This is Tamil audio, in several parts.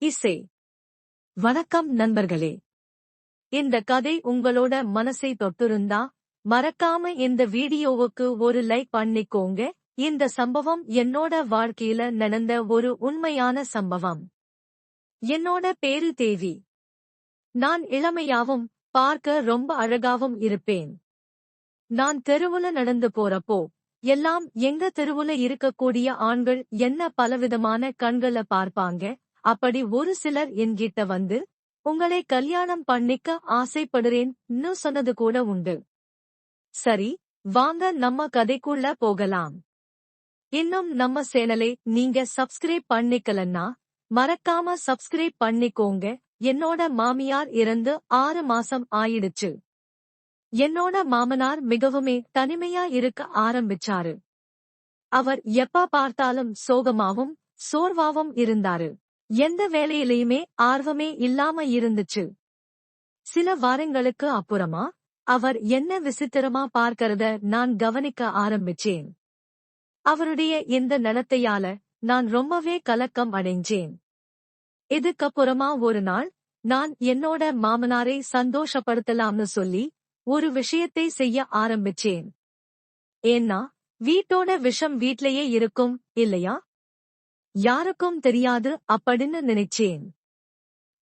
இசை. வணக்கம் நண்பர்களே. இந்த கதை உங்களோட மனசை தொட்டிருந்தா? மறக்காம இந்த வீடியோவுக்கு ஒரு லைக் பண்ணிக்கோங்க. இந்த சம்பவம் என்னோட வாழ்க்கையில நடந்த ஒரு உண்மையான சம்பவம். என்னோட பேரு தேவி. நான் இளமையாவும் பார்க்க ரொம்ப அழகாவும் இருப்பேன். நான் தெருவுல நடந்து போறப்போ எல்லாம் எங்க தெருவுல இருக்கக்கூடிய ஆண்கள் என்ன பலவிதமான கண்கள பார்ப்பாங்க? அப்படி ஒரு சிலர் என்கிட்ட வந்து உங்களை கல்யாணம் பண்ணிக்க ஆசைப்படுறேன்னு சொன்னது கூட உண்டு. சரி வாங்க நம்ம கதைக்குள்ள போகலாம். இன்னும் நம்ம சேனலை நீங்க சப்ஸ்கிரைப் பண்ணிக்கலன்னா மறக்காம சப்ஸ்கிரைப் பண்ணிக்கோங்க. என்னோட மாமியார் இறந்து ஆறு மாசம் ஆயிடுச்சு. என்னோட மாமனார் மிகவுமே தனிமையா இருக்க ஆரம்பிச்சாரு. அவர் எப்ப பார்த்தாலும் சோகமாவும் சோர்வாவும் இருந்தாரு. எந்த வேலையிலையுமே ஆர்வமே இல்லாம இருந்துச்சு. சில வாரங்களுக்கு அப்புறமா அவர் என்ன விசித்திரமா பார்க்கறத நான் கவனிக்க ஆரம்பிச்சேன். அவருடைய இந்த நடத்தையால நான் ரொம்பவே கலக்கம் அடைஞ்சேன். இதுக்கப்புறமா ஒரு நாள் நான் என்னோட மாமனாரை சந்தோஷப்படுத்தலாம்னு சொல்லி ஒரு விஷயத்தை செய்ய ஆரம்பிச்சேன். ஏன்னா வீட்டோட விஷம் வீட்லயே இருக்கும் இல்லையா? யாருக்கும் தெரியாது அப்படின்னு நினைச்சேன்.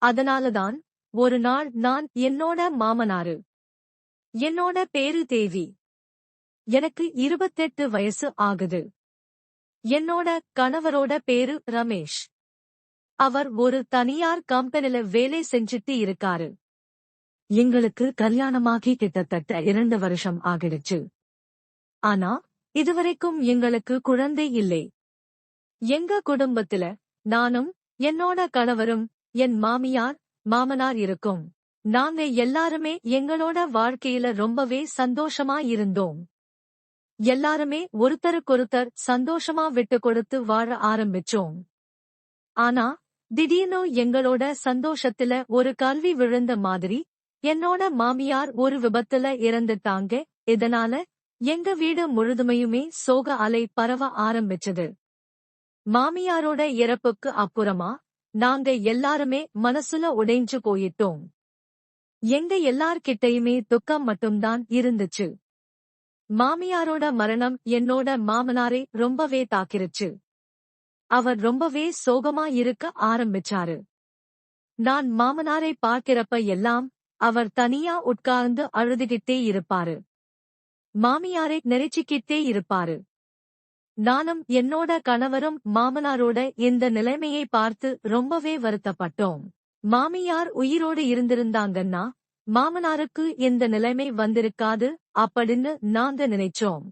அதனாலதான் ஒரு நாள் நான் என்னோட மாமனாரு என்னோட பேரு தேவி எனக்கு இருபத்தெட்டு வயசு ஆகுது. என்னோட கணவரோட பேரு ரமேஷ். அவர் ஒரு தனியார் கம்பெனில வேலை செஞ்சுட்டு இருக்காரு. எங்களுக்கு கல்யாணமாகி கிட்டத்தட்ட இரண்டு வருஷம் ஆகிடுச்சு. ஆனா இதுவரைக்கும் எங்களுக்கு குழந்தை இல்லை. எங்க குடும்பத்துல நானும் என்னோட கணவரும் என் மாமியார் மாமனார் இருக்கும். நாங்க எல்லாருமே எங்களோட வாழ்க்கையில ரொம்பவே சந்தோஷமா இருந்தோம். எல்லாருமே ஒருத்தருக்கொருத்தர் சந்தோஷமா விட்டு கொடுத்து வாழ ஆரம்பிச்சோம். ஆனா திடீர்னு எங்களோட சந்தோஷத்துல ஒரு கல்வி விழுந்த மாதிரி என்னோட மாமியார் ஒரு விபத்துல இறந்துட்டாங்க. இதனால எங்க வீடு முழுதுமையுமே சோக அலை பரவ ஆரம்பிச்சது. மாமியாரோட இறப்புக்கு அப்புறமா நாங்க எல்லாருமே மனசுல உடைஞ்சு போயிட்டோம். எங்க எல்லார்கிட்டயுமே துக்கம் மட்டும்தான் இருந்துச்சு. மாமியாரோட மரணம் என்னோட மாமனாரை ரொம்பவே தாக்கிருச்சு. அவர் ரொம்பவே சோகமா இருக்க ஆரம்பிச்சாரு. நான் மாமனாரை பார்க்கிறப்ப எல்லாம் அவர் தனியா உட்கார்ந்து அழுதுகிட்டே இருப்பாரு. மாமியாரை நெரிச்சிக்கிட்டே இருப்பாரு. நானும் என்னோட கணவரும் மாமனாரோட இந்த நிலைமையை பார்த்து ரொம்பவே வருத்தப்பட்டோம். மாமியார் உயிரோடு இருந்திருந்தாங்கன்னா மாமனாருக்கு இந்த நிலைமை வந்திருக்காது அப்படின்னு நாங்க நினைச்சோம்.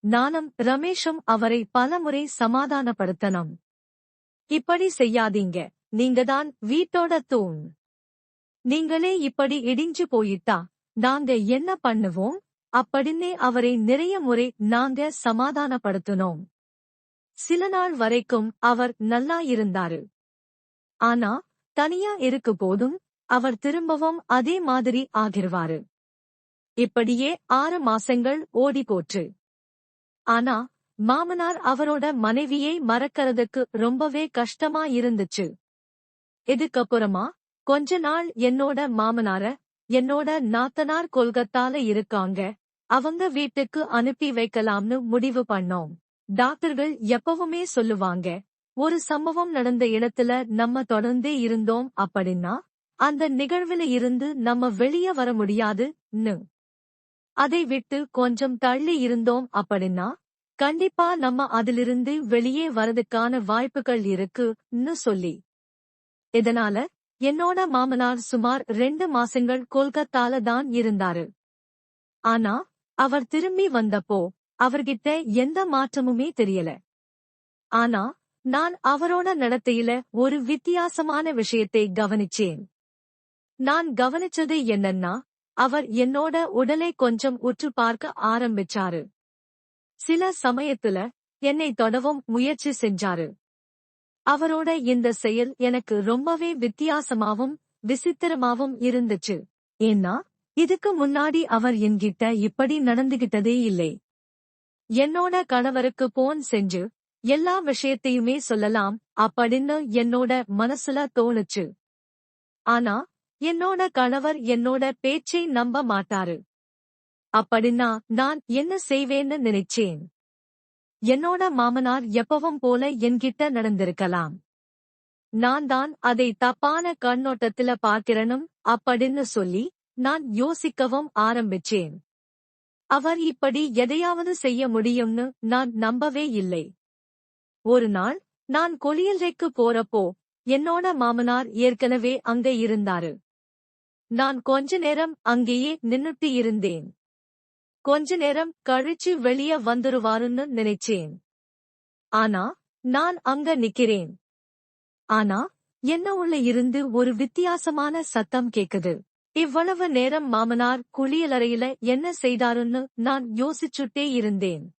நானும் ரமேஷும் அவரை பலமுறை சமாதானப்படுத்தணும். இப்படி செய்யாதீங்க நீங்கதான் வீட்டோட தூண். நீங்களே இப்படி இடிஞ்சு போயிட்டா நாங்க என்ன பண்ணுவோம்? அப்படின்னே அவரை நிறைய முறை நாங்க சமாதானப்படுத்தினோம். சில நாள் வரைக்கும் அவர் நல்லா இருந்தாரு. ஆனா தனியா இருக்கு போதும் அவர் திரும்பவும் அதே மாதிரி ஆகிருவாரு. இப்படியே ஆறு மாசங்கள் ஓடி போச்சு. ஆனா மாமனார் அவரோட மனைவியை மறக்கறதுக்கு ரொம்பவே கஷ்டமா இருந்துச்சு. இதுக்கப்புறமா கொஞ்ச நாள் என்னோட மாமனார என்னோட நாத்தனார் கொல்கத்தால இருக்காங்க அவங்க வீட்டுக்கு அனுப்பி வைக்கலாம்னு முடிவு பண்ணோம். டாக்டர்கள் எப்பவுமே சொல்லுவாங்க ஒரு சம்பவம் நடந்த இடத்துல நம்ம தொடர்ந்தே இருந்தோம் அப்படின்னா அந்த நிகழ்வுல இருந்து நம்ம வெளியே வர முடியாதுன்னு அதை விட்டு கொஞ்சம் தள்ளி இருந்தோம் அப்படின்னா கண்டிப்பா நம்ம அதிலிருந்து வெளியே வரதுக்கான வாய்ப்புகள் இருக்குன்னு சொல்லி. இதனால என்னோட மாமனார் சுமார் ரெண்டு மாசங்கள் கொல்கத்தால தான் இருந்தாரு. ஆனா அவர் திரும்பி வந்தப்போ அவர்கிட்ட எந்த மாற்றமுமே தெரியல. ஆனா நான் அவரோட நடத்தையில ஒரு வித்தியாசமான விஷயத்தை கவனிச்சேன். நான் கவனிச்சது என்னன்னா அவர் என்னோட உடலை கொஞ்சம் உற்று பார்க்க ஆரம்பிச்சாரு. சில சமயத்துல என்னை தொடவும் முயற்சி செஞ்சாரு. அவரோட இந்த செயல் எனக்கு ரொம்பவே வித்தியாசமாவும் விசித்திரமாவும் இருந்துச்சு. ஏன்னா இதுக்கு முன்னாடி அவர் என்கிட்ட இப்படி நடந்துகிட்டதே இல்லை. என்னோட கணவருக்கு போன் செஞ்சு எல்லா விஷயத்தையுமே சொல்லலாம் அப்படின்னு என்னோட மனசுல தோணுச்சு. ஆனா என்னோட கணவர் என்னோட பேச்சை நம்ப மாட்டாரு. அப்படின்னா நான் என்ன செய்வேன்னு நினைச்சேன்? என்னோட மாமனார் எப்பவும் போல என்கிட்ட நடந்திருக்கலாம். நான் தான் அதை தப்பான கண்ணோட்டத்துல பார்க்கிறனும் அப்படின்னு சொல்லி நான் யோசிக்கவும் ஆரம்பிச்சேன். அவர் இப்படி எதையாவது செய்ய முடியும்னு நான் நம்பவே இல்லை. ஒரு நாள் நான் கொலியல்றைக்கு போறப்போ என்னோட மாமனார் ஏற்கனவே அங்க இருந்தாரு. நான் கொஞ்ச நேரம் அங்கேயே நின்னுட்டு இருந்தேன். கொஞ்ச நேரம் கழிச்சு வெளிய வந்துருவாருன்னு நினைச்சேன். ஆனா நான் அங்க நிக்கிறேன். ஆனா என்ன உள்ள இருந்து ஒரு வித்தியாசமான சத்தம் கேக்குது. இவ்வளவு நேரம் மாமனார் குளியலறையில என்ன செய்தாருன்னு நான் யோசிச்சுட்டே இருந்தேன்.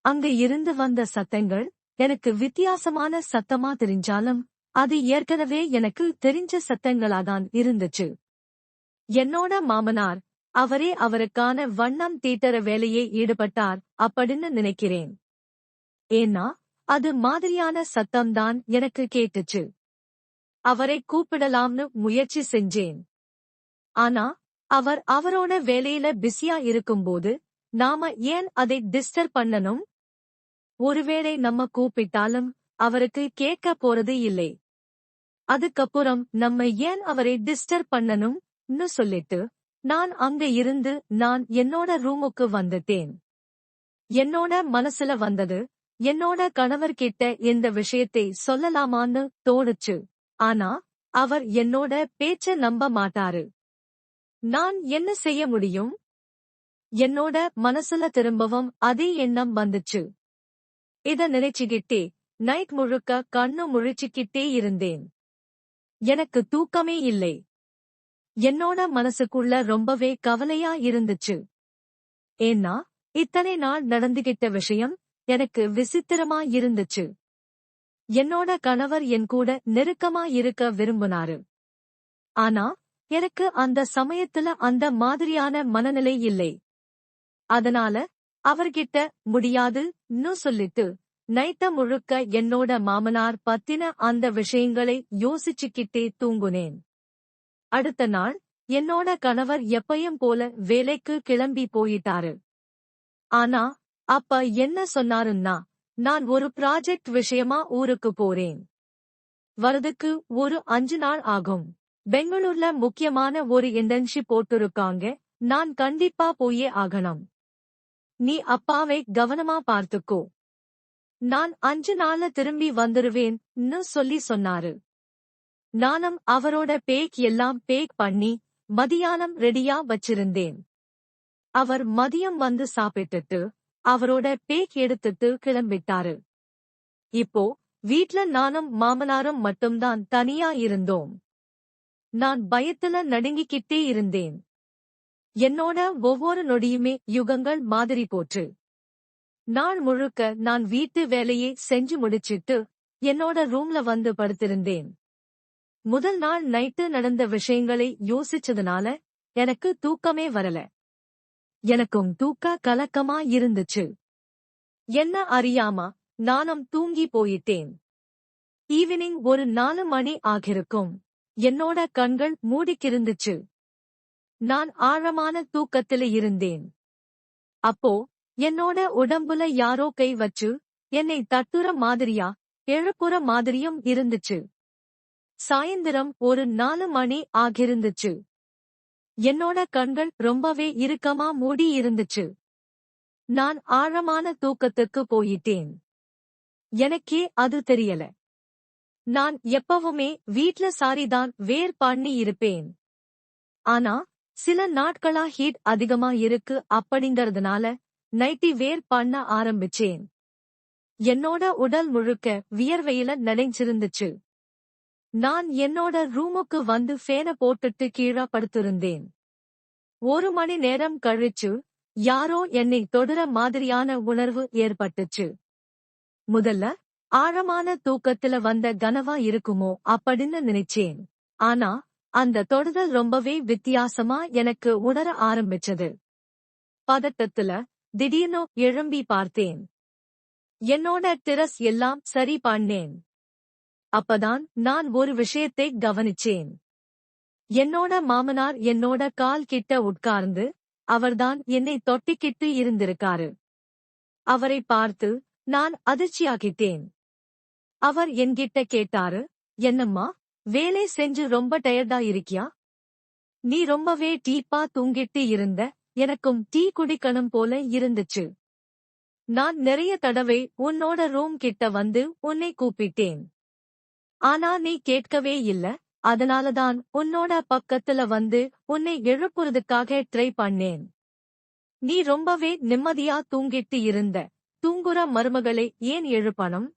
அங்கு இருந்து வந்த சத்தங்கள் எனக்கு வித்தியாசமான சத்தமா தெரிஞ்சாலும் அது ஏற்கனவே எனக்கு தெரிஞ்ச சத்தங்களாதான் இருந்துச்சு. என்னோட மாமனார் அவரே அவருக்கான வண்ணம் தீட்டற வேலையே ஈடுபட்டார் அப்படின்னு நினைக்கிறேன். ஏன்னா அது மாதிரியான சத்தம்தான் எனக்கு கேட்டுச்சு. அவரை கூப்பிடலாம்னு முயற்சி செஞ்சேன். ஆனா அவர் அவரோட வேலையில பிஸியா இருக்கும்போது நாம ஏன் அதை டிஸ்டர்ப் பண்ணணும்? ஒருவேளை நம்ம கூப்பிட்டாலும் அவருக்கு கேட்க போறது இல்லை. அதுக்கப்புறம் நம்ம ஏன் அவரை டிஸ்டர்ப் பண்ணணும்னு சொல்லிட்டு நான் அங்க இருந்து நான் என்னோட ரூமுக்கு வந்துட்டேன். என்னோட மனசுல வந்தது என்னோட கணவர்கிட்ட இந்த விஷயத்தை சொல்லலாமான்னு தோணுச்சு. ஆனா அவர் என்னோட பேச்ச நம்ப மாட்டாரு. நான் என்ன செய்ய முடியும்? என்னோட மனசுல திரும்பவும் அதே எண்ணம் வந்துச்சு. இத நினைச்சுகிட்டே நைட் முழுக்க கண்ணு முழிச்சுக்கிட்டே இருந்தேன். எனக்கு தூக்கமே இல்லை. என்னோட மனசுக்குள்ள ரொம்பவே கவலையா இருந்துச்சு. ஏன்னா இத்தனை நாள் நடந்துகிட்ட விஷயம் எனக்கு விசித்திரமா இருந்துச்சு. என்னோட கணவர் என் கூட நெருக்கமா இருக்க விரும்பினாரு. ஆனா எனக்கு அந்த சமயத்துல அந்த மாதிரியான மனநிலை இல்லை. அதனால அவர்கிட்ட முடியாதுன்னு சொல்லிட்டு நைட்ட முழுக்க என்னோட மாமனார் பத்தின அந்த விஷயங்களை யோசிச்சுக்கிட்டே தூங்குனேன். அடுத்த நாள் என்னோட கணவர் எப்பயும் போல வேலைக்கு கிளம்பி போயிட்டாரு. ஆனா அப்ப என்ன சொன்னாருன்னா நான் ஒரு ப்ராஜெக்ட் விஷயமா ஊருக்கு போறேன். வரதுக்கு ஒரு அஞ்சு நாள் ஆகும். பெங்களூர்ல முக்கியமான ஒரு இன்டர்ன்ஷிப் போட்டிருக்காங்க. நான் கண்டிப்பா போயே ஆகணும். நீ அப்பாவை கவனமா பார்த்துக்கோ. நான் அஞ்சு நாள்ல திரும்பி வந்துருவேன்னு சொல்லி சொன்னாரு. நானும் அவரோட பேக் எல்லாம் பேக் பண்ணி மதியானம் ரெடியா வச்சிருந்தேன். அவர் மதியம் வந்து சாப்பிட்டுட்டு அவரோட பேக் எடுத்துட்டு கிளம்பிட்டாரு. இப்போ வீட்ல நானும் மாமனாரும் மட்டும்தான் தனியா இருந்தோம். நான் பயத்துல நடுங்கிக்கிட்டே இருந்தேன். என்னோட ஒவ்வொரு நொடியுமே யுகங்கள் மாதிரி போற்று. நாள் முழுக்க நான் வீட்டு வேலையை செஞ்சு முடிச்சிட்டு என்னோட ரூம்ல வந்து படுத்திருந்தேன். முதல் நாள் நைட்டு நடந்த விஷயங்களை யோசிச்சதுனால எனக்கு தூக்கமே வரல. எனக்கும் தூக்க கலக்கமா இருந்துச்சு. என்ன அறியாமா நானும் தூங்கி போயிட்டேன். ஈவினிங் ஒரு நாலு மணி ஆகிருக்கும் என்னோட கண்கள் மூடிக்கிருந்துச்சு. நான் ஆழமான தூக்கத்தில இருந்தேன். அப்போ என்னோட உடம்புல யாரோ கை வச்சு என்னை தட்டுற மாதிரியா எழுப்புற மாதிரியும் இருந்துச்சு. சாயந்தரம் ஒரு நாலு மணி ஆகிருந்துச்சு. என்னோட கண்கள் ரொம்பவே இறுக்கமா மூடி இருந்துச்சு. நான் ஆழமான தூக்கத்துக்கு போயிட்டேன். எனக்கே அது தெரியல. நான் எப்பவுமே வீட்ல சாரிதான் வேர் பண்ணி இருப்பேன். ஆனா சில நாட்களா ஹீட் அதிகமா இருக்கு அப்படிங்கறதுனால நைட்டி வேர் பண்ண ஆரம்பிச்சேன். என்னோட உடல் முழுக்க வியர்வையில நனைஞ்சிருந்துச்சு. நான் என்னோட ரூமுக்கு வந்து ஃபேன போட்டுட்டு கீழ படுத்திருந்தேன் ஒரு மணி நேரம் கழிச்சு யாரோ என்னை தொடர மாதிரியான உணர்வு ஏற்பட்டுச்சு. முதல்ல ஆழமான தூக்கத்துல வந்த கனவா இருக்குமோ அப்படின்னு நினைச்சேன். ஆனா அந்த தொடுதல் ரொம்பவே வித்தியாசமா எனக்கு உணர ஆரம்பிச்சது. பதட்டத்துல திடீர்னு எழும்பி பார்த்தேன். என்னோட திரஸ் எல்லாம் சரி பண்ணேன். அப்பதான் நான் ஒரு விஷயத்தை கவனிச்சேன். என்னோட மாமனார் என்னோட கால் கிட்ட உட்கார்ந்து அவர்தான் என்னை தொட்டிக்கிட்டு இருந்திருக்காரு. அவரை பார்த்து நான் அதிர்ச்சியாகிட்டேன். அவர் என்கிட்ட கேட்டாரு என்னம்மா வேலை செஞ்சு ரொம்ப டயர்டா இருக்கியா? நீ ரொம்பவே டீப்பா தூங்கிட்டு இருந்த எனக்கும் டீ குடிக்கணும் போல இருந்துச்சு. நான் நிறைய தடவை உன்னோட ரூம் கிட்ட வந்து உன்னை கூப்பிட்டேன். ஆனா நீ கேட்கவே இல்ல அதனாலதான் உன்னோட பக்கத்துல வந்து உன்னை எழுப்புறதுக்காக ட்ரை பண்ணேன். நீ ரொம்பவே நிம்மதியா தூங்கிட்டு இருந்த தூங்குற மருமகளை ஏன் எழுப்பணும்?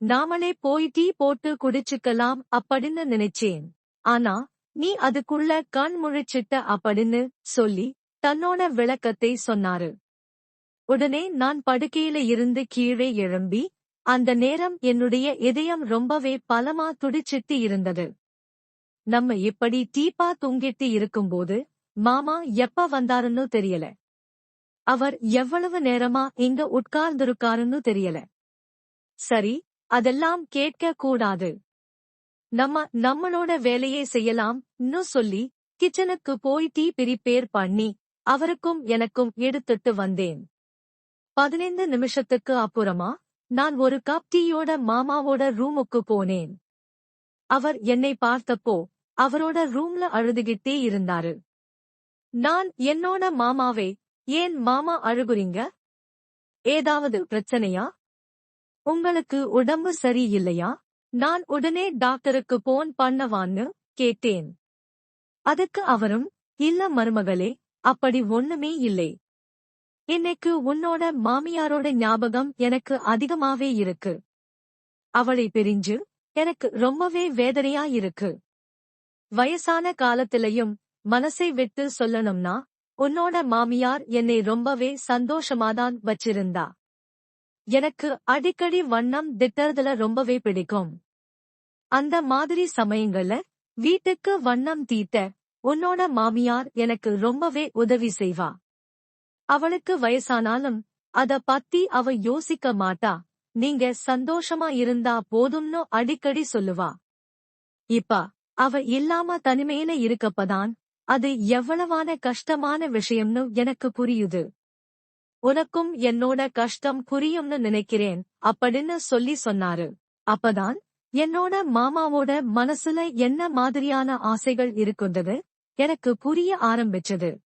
நாமளே போய் டீ போட்டு குடிச்சுக்கலாம் அப்படின்னு நினைச்சேன். ஆனா நீ அதுக்குள்ள கண் முழிச்சிட்ட அப்படின்னு சொல்லி தன்னோட விளக்கத்தை சொன்னாரு. உடனே நான் படுக்கையில இருந்து கீழே எழும்பி அந்த நேரம் என்னுடைய இதயம் ரொம்பவே பலமா துடிச்சிட்டு இருந்தது. நம்ம இப்படி டீப்பா தூங்கிட்டு இருக்கும்போது மாமா எப்ப வந்தாருன்னு தெரியல. அவர் எவ்வளவு நேரமா இங்க உட்கார்ந்திருக்காருன்னு தெரியல. சரி அதெல்லாம் கேட்க கூடாது நம்ம நம்மளோட வேலையை செய்யலாம் சொல்லி கிச்சனுக்கு போய் டீ பிரிப்பேர் பண்ணி அவருக்கும் எனக்கும் எடுத்துட்டு வந்தேன். பதினைந்து நிமிஷத்துக்கு அப்புறமா நான் ஒரு கப் டீயோட மாமாவோட ரூமுக்கு போனேன். அவர் என்னை பார்த்தப்போ அவரோட ரூம்ல அழுதுகிட்டே இருந்தாரு. நான் என்னோட மாமாவே ஏன் மாமா அழுகுறீங்க? ஏதாவது பிரச்சனையா? உங்களுக்கு உடம்பு சரியில்லையா? நான் உடனே டாக்டருக்கு போன் பண்ணவான்னு கேட்டேன். அதுக்கு அவரும் இல்ல மருமகளே அப்படி ஒண்ணுமே இல்லை. இன்னைக்கு உன்னோட மாமியாரோட ஞாபகம் எனக்கு அதிகமாவே இருக்கு. அவளை பிரிஞ்சு எனக்கு ரொம்பவே வேதனையா இருக்கு. வயசான காலத்திலையும் மனசை விட்டு சொல்லணும்னா உன்னோட மாமியார் என்னை ரொம்பவே சந்தோஷமாதான் வச்சிருந்தா. எனக்கு அடிக்கடி வண்ணம் திட்டறதுல ரொம்பவே பிடிக்கும். அந்த மாதிரி சமயங்கள்ல வீட்டுக்கு வண்ணம் தீட்ட உன்னோட மாமியார் எனக்கு ரொம்பவே உதவி செய்வா. அவளுக்கு வயசானாலும் அத பத்தி அவ யோசிக்க மாட்டா. நீங்க சந்தோஷமா இருந்தா போதும்னு அடிக்கடி சொல்லுவா. இப்ப அவ இல்லாம தனிமையில இருக்கப்பதான் அது எவ்வளவான கஷ்டமான விஷயம்னு எனக்கு புரியுது. உனக்கும் என்னோட கஷ்டம் புரியும்னு நினைக்கிறேன் அப்படின்னு சொல்லி சொன்னாரு. அப்பதான் என்னோட மாமாவோட மனசுல என்ன மாதிரியான ஆசைகள் இருக்குன்றது எனக்கு புரிய ஆரம்பிச்சது.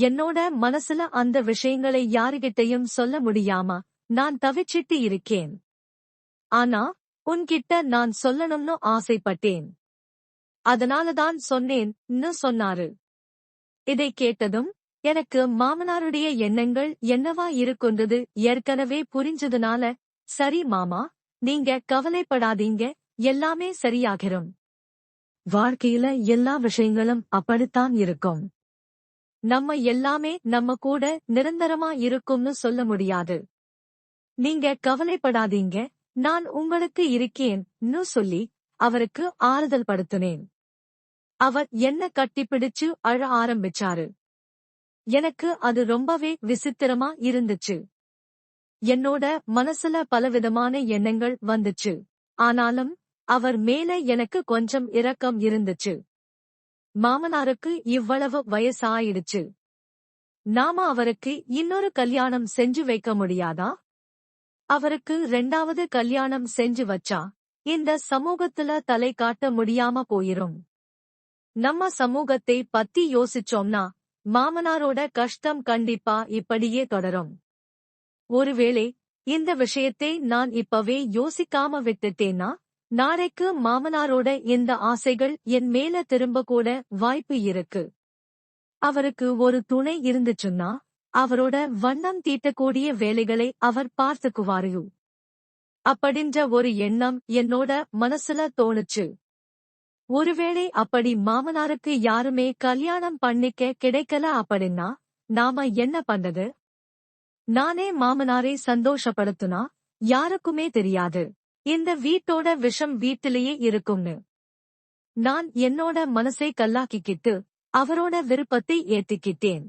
என்னோட மனசுல அந்த விஷயங்களை யாருகிட்டையும் சொல்ல முடியாம நான் தவிச்சிட்டு இருக்கேன். ஆனா உன்கிட்ட நான் சொல்லணும்னு ஆசைப்பட்டேன். அதனாலதான் சொன்னேன் சொன்னாரு. இதை கேட்டதும் எனக்கு மாமனாருடைய எண்ணங்கள் என்னவா இருக்குன்றது? ஏற்கனவே புரிஞ்சதுனால. சரி மாமா நீங்க கவலைப்படாதீங்க எல்லாமே சரியாகிரும். வாழ்க்கையில எல்லா விஷயங்களும் அப்படித்தான் இருக்கும். நம்ம எல்லாமே நம்ம கூட நிரந்தரமா இருக்கும்னு சொல்ல முடியாது. நீங்க கவலைப்படாதீங்க நான் உங்களுக்கு இருக்கேன்னு சொல்லி அவருக்கு ஆறுதல் படுத்தினேன். அவர் என்ன கட்டிப்பிடிச்சு அழ ஆரம்பிச்சாரு. எனக்கு அது ரொம்பவே விசித்திரமா இருந்துச்சு. என்னோட மனசுல பலவிதமான எண்ணங்கள் வந்துச்சு. ஆனாலும் அவர் மேல எனக்கு கொஞ்சம் இரக்கம் இருந்துச்சு. மாமனாருக்கு இவ்வளவு வயசாயிடுச்சு. நாம அவருக்கு இன்னொரு கல்யாணம் செஞ்சு வைக்க முடியாதா? அவருக்கு ரெண்டாவது கல்யாணம் செஞ்சு வச்சா இந்த சமூகத்துல தலை காட்ட முடியாம போயிரும். நம்ம சமூகத்தை பத்தி யோசிச்சோம்னா மாமனாரோட கஷ்டம் கண்டிப்பா இப்படியே தொடரும். ஒருவேளை இந்த விஷயத்தை நான் இப்பவே யோசிக்காம விட்டுட்டேன்னா நாளைக்கு மாமனாரோட இந்த ஆசைகள் என் மேல திரும்ப கூட வாய்ப்பு இருக்கு. அவருக்கு ஒரு துணை இருந்துச்சுன்னா அவரோட வண்ணம் தீட்டக்கூடிய வேலைகளை அவர் பார்த்துக்குவாரு. அப்படின்ற ஒரு எண்ணம் என்னோட மனசுல தோணுச்சு. ஒருவேளை அப்படி மாமனாருக்கு யாருமே கல்யாணம் பண்ணிக்க கிடைக்கல அப்படின்னா நாம என்ன பண்ணது நானே மாமனாரை சந்தோஷப்படுத்துனா யாருக்குமே தெரியாது. இந்த வீட்டோட விஷம் வீட்டிலேயே இருக்கும்னு. நான் என்னோட மனசை கல்லாக்கிக்கிட்டு அவரோட விருப்பத்தை ஏத்திக்கிட்டேன்.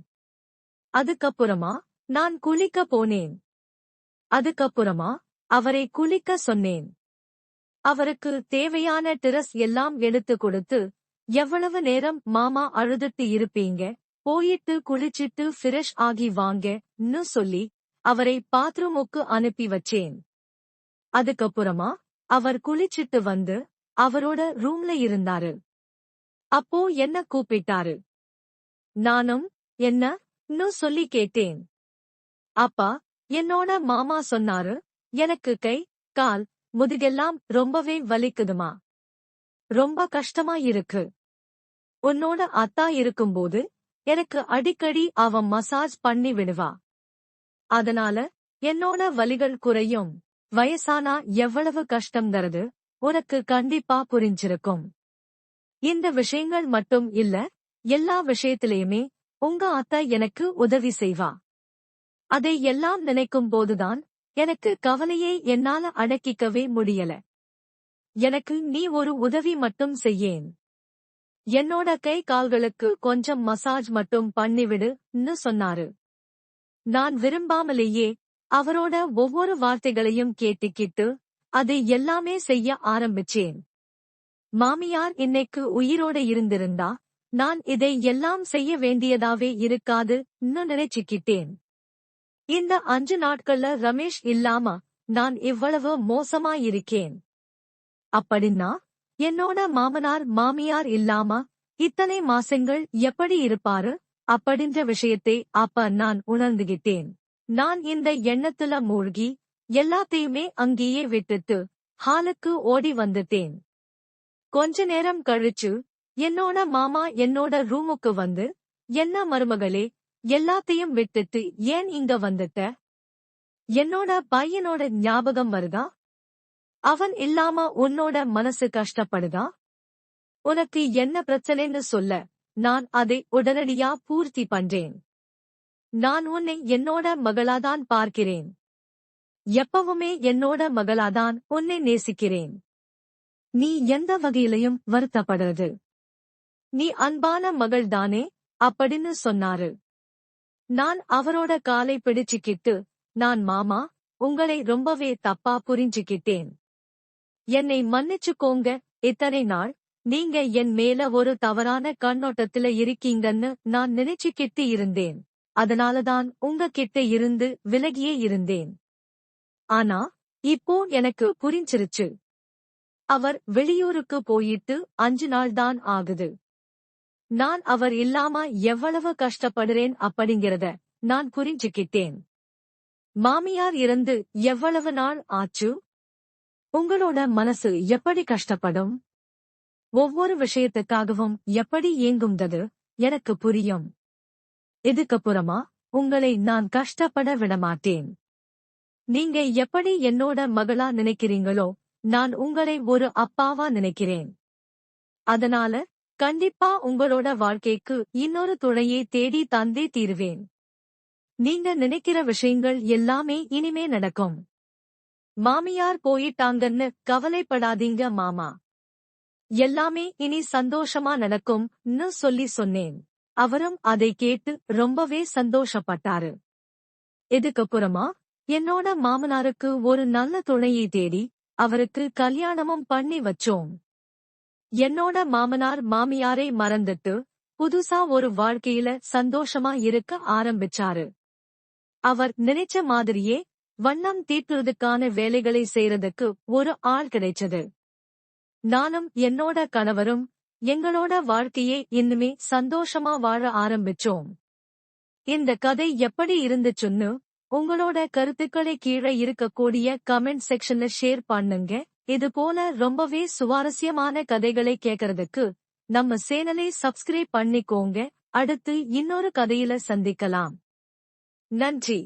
அதுக்கப்புறமா நான் குளிக்க போனேன். அதுக்கப்புறமா அவரை குளிக்க சொன்னேன். அவருக்கு தேவையான டிரஸ் எல்லாம் எடுத்து கொடுத்து எவ்வளவு நேரம் மாமா அழுதுட்டு இருப்பீங்க? போயிட்டு குளிச்சிட்டு ஃபிரெஷ் ஆகி வாங்கன்னு சொல்லி அவரை பாத்ரூமுக்கு அனுப்பி வச்சேன். அதுக்கப்புறமா அவர் குளிச்சிட்டு வந்து அவரோட ரூம்ல இருந்தாரு. அப்போ என்ன கூப்பிட்டாரு? நானும் என்ன? சொல்லி கேட்டேன். அப்பா என்னோட மாமா சொன்னாரு எனக்கு கை கால் முதுகெல்லாம் ரொம்பவே வலிக்குதுமா? ரொம்ப கஷ்டமா இருக்கு. உன்னோட அத்தா இருக்கும்போது எனக்கு அடிக்கடி அவ மசாஜ் பண்ணி விடுவா. அதனால என்னோட வலிகள் குறையும். வயசானா எவ்வளவு கஷ்டம் தருது உனக்கு கண்டிப்பா புரிஞ்சிருக்கும். இந்த விஷயங்கள் மட்டும் இல்ல எல்லா விஷயத்திலையுமே உங்க அத்தை எனக்கு உதவி செய்வா. அதை எல்லாம் நினைக்கும் போதுதான் எனக்கு கவலையை என்னால அடக்கிக்கவே முடியல. எனக்கு நீ ஒரு உதவி மட்டும் செய்யேன். என்னோட கை கால்களுக்கு கொஞ்சம் மசாஜ் மட்டும் பண்ணிவிடுன்னு சொன்னாரு. நான் விரும்பாமலேயே அவரோட ஒவ்வொரு வார்த்தைகளையும் கேட்டுக்கிட்டு அதை எல்லாமே செய்ய ஆரம்பிச்சேன். மாமியார் இன்னைக்கு உயிரோட இருந்திருந்தா நான் இதை எல்லாம் செய்ய வேண்டியதாவே இருக்காதுன்னு நினைச்சுக்கிட்டேன். இந்த அஞ்சு நாட்கள்ல ரமேஷ் இல்லாம நான் இவ்வளவு மோசமா இருக்கேன் அப்படின்னா என்னோட மாமனார் மாமியார் இல்லாம இத்தனை மாசங்கள் எப்படி இருப்பாரு? அப்படின்ற விஷயத்தை அப்ப நான் உணர்ந்துகிட்டேன். நான் இந்த எண்ணத்துல மூழ்கி எல்லாத்தையுமே அங்கேயே விட்டுட்டு ஹாலுக்கு ஓடி வந்துட்டேன். கொஞ்ச நேரம் கழிச்சு என்னோட மாமா என்னோட ரூமுக்கு வந்து என்ன மருமகளே எல்லாத்தையும் விட்டுட்டு ஏன் இங்க வந்துட்ட? என்னோட பையனோட ஞாபகம் வருதா? அவன் இல்லாம உன்னோட மனசு கஷ்டப்படுதா? உனக்கு என்ன பிரச்சனைன்னு சொல்ல நான் அதை உடனடியா பூர்த்தி பண்றேன். நான் உன்னை என்னோட மகளாதான் பார்க்கிறேன். எப்பவுமே என்னோட மகளாதான் உன்னை நேசிக்கிறேன். நீ எந்த வகையிலையும் வருத்தப்படுறது நீ அன்பான மகள்தானே அப்படின்னு சொன்னாரு. நான் அவரோட காலை பிடிச்சுக்கிட்டு நான் மாமா உங்களை ரொம்பவே தப்பா புரிஞ்சுக்கிட்டேன். என்னை மன்னிச்சுக்கோங்க இத்தனை நாள் நீங்க என் மேல ஒரு தவறான கண்ணோட்டத்துல இருக்கீங்கன்னு நான் நினைச்சுக்கிட்டு இருந்தேன். அதனாலதான் உங்க கிட்ட இருந்து விலகியே இருந்தேன். ஆனா இப்போ எனக்கு புரிஞ்சிருச்சு. அவர் வெளியூருக்கு போயிட்டு அஞ்சு நாள் தான் ஆகுது. நான் அவர் இல்லாம எவ்வளவு கஷ்டப்படுறேன் அப்படிங்கிறத நான் புரிஞ்சுக்கிட்டேன். மாமியார் இருந்து எவ்வளவு நாள் ஆச்சு? உங்களோட மனசு எப்படி கஷ்டப்படும்? ஒவ்வொரு விஷயத்துக்காகவும் எப்படி இயங்கும்தது எனக்கு புரியும். இதுக்கப்புறமா உங்களை நான் கஷ்டப்பட விடமாட்டேன். நீங்க எப்படி என்னோட மகளா நினைக்கிறீங்களோ நான் உங்களை ஒரு அப்பாவா நினைக்கிறேன். அதனால கண்டிப்பா உங்களோட வாழ்க்கைக்கு இன்னொரு துணையை தேடி தந்தே தீருவேன். நீங்க நினைக்கிற விஷயங்கள் எல்லாமே இனிமே நடக்கும். மாமியார் போயிட்டாங்கன்னு கவலைப்படாதீங்க மாமா. எல்லாமே இனி சந்தோஷமா நடக்கும்னு சொல்லி சொன்னேன். அவரும் அதை கேட்டு ரொம்பவே சந்தோஷப்பட்டாரு. இதுக்கப்புறமா என்னோட மாமனாருக்கு ஒரு நல்ல துணையை தேடி அவருக்கு கல்யாணமும் பண்ணி வச்சோம். என்னோட மாமனார் மாமியாரை மறந்துட்டு புதுசா ஒரு வாழ்க்கையில சந்தோஷமா இருக்க ஆரம்பிச்சாரு. அவர் நினைச்ச மாதிரியே வண்ணம் தீட்டுறதுக்கான வேலைகளை செய்யறதுக்கு ஒரு ஆள் கிடைச்சது. நானும் என்னோட கணவரும் எங்களோட வாழ்க்கையே இன்னுமே சந்தோஷமா வாழ ஆரம்பிச்சோம். இந்த கதை எப்படி இருந்துச்சுன்னு உங்களோட கருத்துக்களை கீழே இருக்கக்கூடிய கமெண்ட் செக்ஷன்ல ஷேர் பண்ணுங்க. இது போல ரொம்பவே சுவாரஸ்யமான கதைகளை கேட்கறதுக்கு நம்ம சேனலை சப்ஸ்கிரைப் பண்ணிக்கோங்க. அடுத்து இன்னொரு கதையில சந்திக்கலாம். நன்றி.